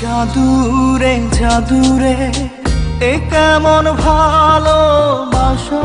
জাদুরে জাদুরে এ কেমন ভালোবাসা।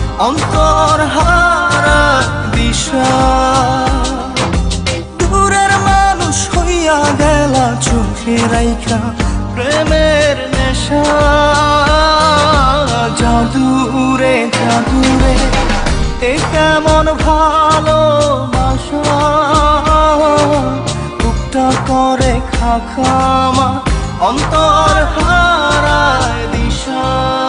অন্তর হারায় দিশা দূরের মানুষ হইয়া গেলা চোখে রাইখা প্রেমের নেশা। জাদুরে জাদুরে, এ কেমন ভালোবাসা। বুকটা করে খাখামা অন্তর হারায় দিশা।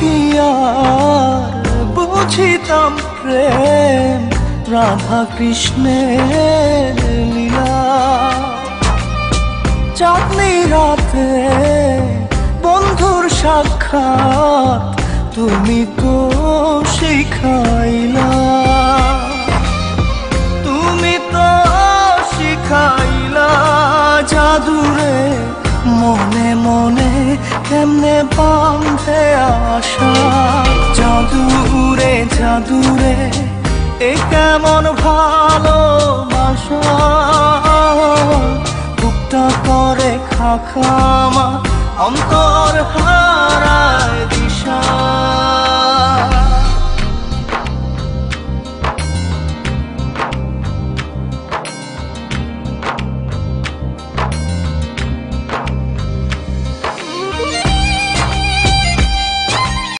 কি বুঝিতাম প্রেম রাধা কৃষ্ণের লীলা। চাঁদনি রাতে বন্ধুর সাক্ষাৎ তুমি তো মনে মনে কেমনে বাঁধে আশা? জাদুরে জাদুরে এ কেমন ভালোবাসা? বুকটা করে খাখামা অন্তর দিয়া